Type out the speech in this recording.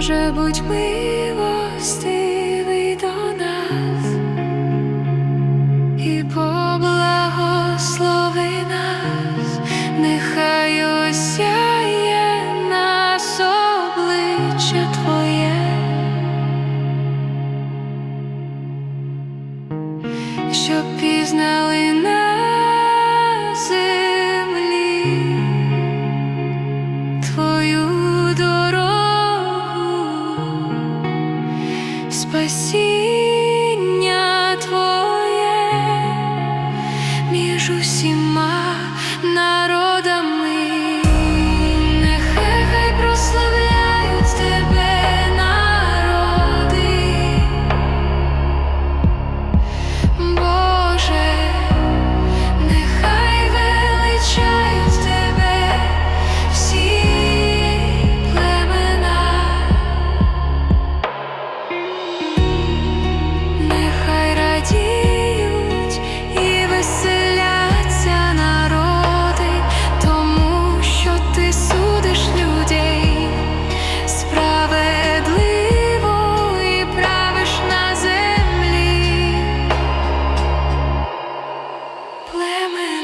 Боже, будь милостивий до нас і поблагослови нас, нехай осяє нас обличчя Твоє, щоб пізнали на спасіння Women.